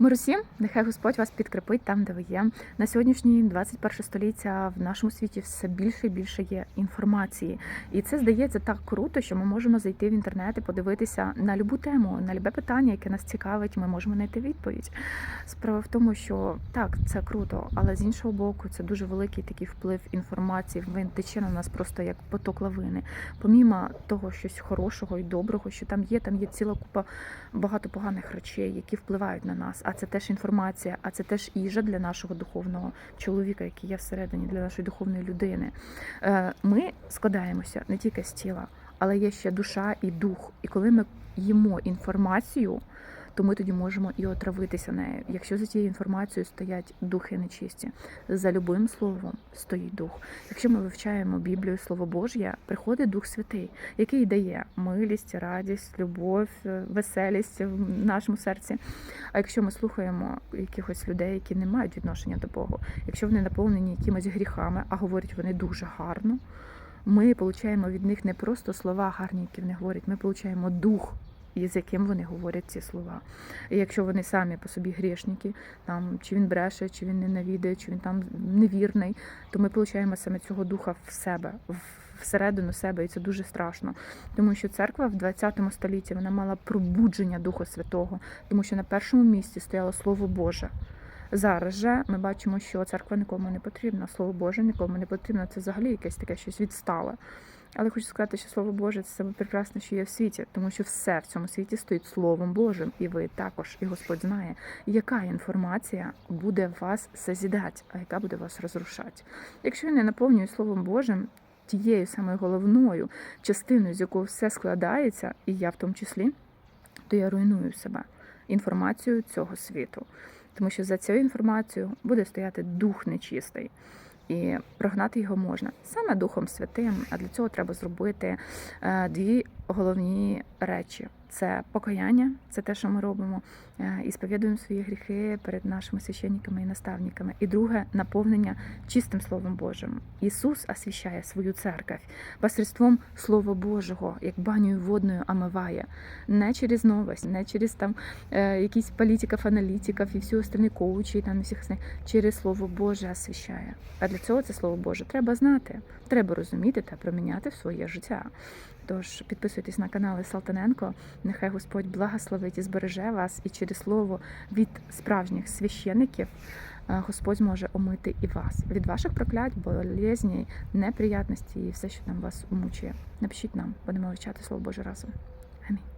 Мир усім, нехай Господь вас підкріпить там, де ви є. На сьогоднішній 21 століття в нашому світі все більше і більше є інформації, і це здається так круто, що ми можемо зайти в інтернет і подивитися на любу тему, на любе питання, яке нас цікавить. Ми можемо знайти відповідь. Справа в тому, що так, це круто, але з іншого боку, це дуже великий такий вплив інформації. Він тече на нас просто як поток лавини. Помімо того, щось хорошого і доброго, що там є, там є ціла купа багато поганих речей, які впливають на нас. А це теж інформація, а це теж їжа для нашого духовного чоловіка, який є всередині, для нашої духовної людини. Е, Ми складаємося не тільки з тіла, але є ще душа і дух. І коли ми їмо інформацію, то ми тоді можемо і отравитися нею. Якщо за тією інформацією стоять духи нечисті, за любим словом стоїть дух. Якщо ми вивчаємо Біблію, Слово Божє, приходить Дух Святий, який дає милість, радість, любов, е, веселість в нашому серці. А якщо ми слухаємо якихось людей, які не мають відношення до Бога, якщо вони наповнені якимись гріхами, а говорять вони дуже гарно, ми отримуємо від них не просто слова гарні, які вони говорять, ми отримуємо дух. З яким вони говорять ці слова. І якщо вони самі по собі грішники, там чи він бреше, чи він ненавідає, чи він там невірний, то ми отримуємо саме цього духа в себе, всередину себе, і це дуже страшно. Тому що церква в 20 столітті вона мала пробудження Духа Святого, тому що на першому місці стояло Слово Боже. Зараз же ми бачимо, що церква нікому не потрібна, слово Боже нікому не потрібно. Це взагалі якесь таке щось відстале. Але хочу сказати, що слово Боже це саме прекрасне, що є в світі, тому що все в цьому світі стоїть Словом Божим, і ви також, і Господь знає, яка інформація буде вас созідати, а яка буде вас розрушати. Якщо я не наповнюю Словом Божим, тією самою головною частиною, з якого все складається, і я в тому числі, то я руйную себе інформацією цього світу. Тому що за цією інформацією буде стояти дух нечистий. І прогнати його можна саме Духом Святим. А для цього треба зробити е, дві головні речі: це покаяння, це те, що ми робимо, е, і сповідуємо свої гріхи перед нашими священниками і наставниками. І друге наповнення чистим Словом Божим. Ісус освящає свою церковь посредством Слова Божого, як баню водною омиває, не через новость, не через там е, якісь політиків, аналітиків і всі остальні коучі, там і всіх через Слово Боже освящає. А для цього це Слово Боже треба знати, треба розуміти та проміняти в своє життя. Тож підписуйтесь на канали Салтаненко. Нехай Господь благословить і збереже вас, і через слово від справжніх священиків е, Господь зможе омити і вас від ваших проклять, болезней, неприятностей і все, що там вас мучує. Напишіть нам, будемо вивчати Слово Боже разом. Амінь.